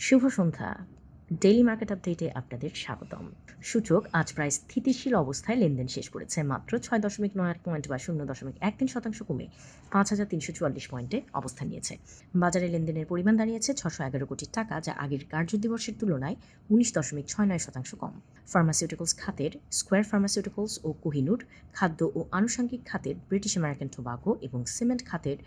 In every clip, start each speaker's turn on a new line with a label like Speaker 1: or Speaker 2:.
Speaker 1: শুভ সন্ধ্যা daily market আপডেটে আপনাদের স্বাগতম। সূচক আজ প্রায় স্থিতিশীল অবস্থায় লেনদেন শেষ করেছে, মাত্র ছয় দশমিক নয় আট পয়েন্ট বা শূন্য দশমিক এক তিন শতাংশ কমে পাঁচ হাজার তিনশো চুয়াল্লিশ পয়েন্টে অবস্থান নিয়েছে। বাজারে লেনদেনের পরিমাণ দাঁড়িয়েছে ছশো এগারো কোটি টাকা, যা আগের কার্যদিবসের তুলনায় উনিশ দশমিক ছয় নয় শতাংশ কম। ফার্মাসিউটিক্যালস খাতের স্কোয়ার ফার্মাসিউটিক্যালস ও কোহিনুর, খাদ্য ও আনুষঙ্গিক খাতের ব্রিটিশ আমেরিকান টোবাকো এবং সিমেন্ট খাতের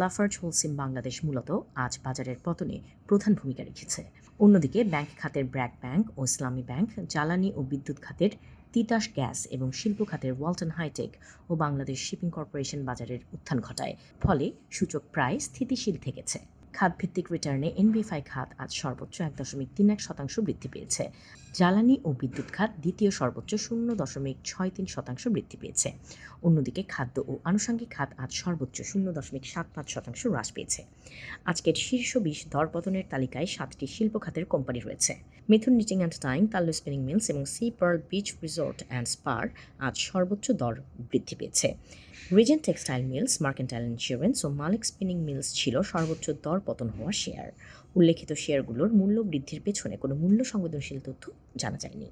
Speaker 1: লাফার্জ হোলসিম বাংলাদেশ মূলত আজ বাজারের পতনে প্রধান ভূমিকা রেখেছে। অন্যদিকে, ব্যাংক খাতের ব্র্যাক ব্যাংক ও ইসলামী ব্যাংক, জ্বালানি ও বিদ্যুৎ খাতের তিতাস গ্যাস এবং শিল্প খাতের ওয়ালটন হাইটেক ও বাংলাদেশ শিপিং কর্পোরেশন বাজারের উত্থান ঘটায়। ফলে সূচক প্রায় স্থিতিশীল থেকেছে। খাতভিত্তিক রিটার্নে এনবিএফআই খাত আজ সর্বোচ্চ এক দশমিক তিন এক শতাংশ বৃদ্ধি পেয়েছে। জ্বালানি ও বিদ্যুৎ খাত দ্বিতীয় সর্বোচ্চ শূন্য দশমিক ছয় তিন শতাংশ বৃদ্ধি পেয়েছে। অন্যদিকে খাদ্য ও আনুষঙ্গিক খাত আজ সর্বোচ্চ শূন্য দশমিক সাত পাঁচ শতাংশ হ্রাস পেয়েছে। আজকের শীর্ষ বিশ দরপতনের তালিকায় সাতটি শিল্প খাতের কোম্পানি রয়েছে। Mithun knitting and time Tallu spinning mills এবং sea pearl beach resort and spa আজ সর্বোচ্চ দর বৃদ্ধি পেয়েছে। Regent textile mills mercantile insurance ও মালিক স্পিনিং মিলস ছিল সর্বোচ্চ দর পতন হওয়া শেয়ার উল্লেখিত শেয়ারগুলোর মূল্য বৃদ্ধির পেছনে কোনো মূল্য সংবেদনশীল তথ্য জানা যায়নি।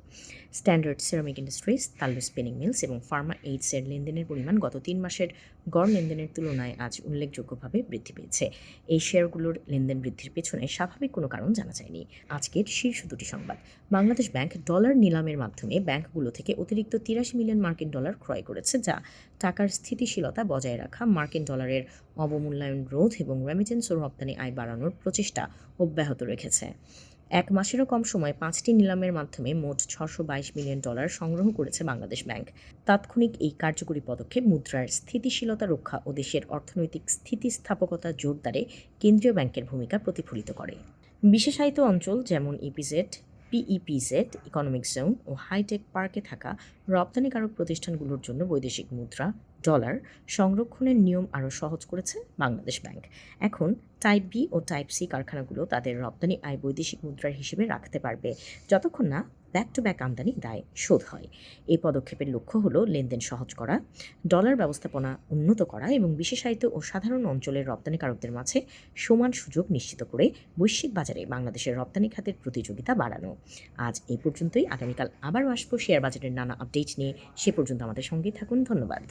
Speaker 1: Standard ceramic industries Tallu spinning mills এবং ফার্মা এইডসের লেনদেনের পরিমাণ গত তিন মাসের গড় লেনদেনের তুলনায় আজ উল্লেখযোগ্যভাবে বৃদ্ধি পেয়েছে। এই শেয়ারগুলোর লেনদেন বৃদ্ধির পেছনে স্বাভাবিক কোনো কারণ জানা যায়নি। আজকের শীর্ষ দুটি সংবাদ। বাংলাদেশ ব্যাংক ডলার নিলামের মাধ্যমে ব্যাংকগুলো থেকে অতিরিক্ত তিরাশি মিলিয়ন মার্কিন ডলার ক্রয় করেছে, যা টাকার স্থিতিশীলতা বজায় রাখা মার্কিন ডলারের অবমূল্যায়ন রোধ এবং রেমিটেন্স ও রপ্তানি আয় বাড়ানোর প্রচেষ্টা অব্যাহত রেখেছে। এক মাসেরও কম সময়ে পাঁচটি নিলামের মাধ্যমে মোট ছশো বাইশ মিলিয়ন ডলার সংগ্রহ করেছে বাংলাদেশ ব্যাংক। তাৎক্ষণিক এই কার্যকরী পদক্ষেপ মুদ্রার স্থিতিশীলতা রক্ষা ও দেশের অর্থনৈতিক স্থিতিস্থাপকতা জোরদারে কেন্দ্রীয় ব্যাংকের ভূমিকা প্রতিফলিত করে। বিশেষায়িত অঞ্চল যেমন ইপিজেড পিইপিজেড ইকোনমিক জোন ও হাইটেক পার্কে থাকা রপ্তানিকারক প্রতিষ্ঠানগুলোর জন্য বৈদেশিক মুদ্রা ডলার সংরক্ষণের নিয়ম আরও সহজ করেছে বাংলাদেশ ব্যাংক। এখন টাইপ বি ও টাইপ সি কারখানাগুলো তাদের রপ্তানি আয় বৈদেশিক মুদ্রার হিসেবে রাখতে পারবে। যতক্ষণ না ব্যাক টু ব্যাক আমদানি দায় শোধ হয়। এই পদক্ষেপের লক্ষ্য হলো লেনদেন সহজ করা, ডলার ব্যবস্থাপনা উন্নত করা এবং বিশেষায়িত ও সাধারণ অঞ্চলের রপ্তানিকারকদের মাঝে সমান সুযোগ নিশ্চিত করে বৈশ্বিক বাজারে বাংলাদেশের রপ্তানি খাতের প্রতিযোগিতা বাড়ানো। আজ এই পর্যন্তই। আগামীকাল আবারও আসব শেয়ার বাজারের নানা আপডেট নিয়ে। সে পর্যন্ত আমাদের সঙ্গেই থাকুন। ধন্যবাদ।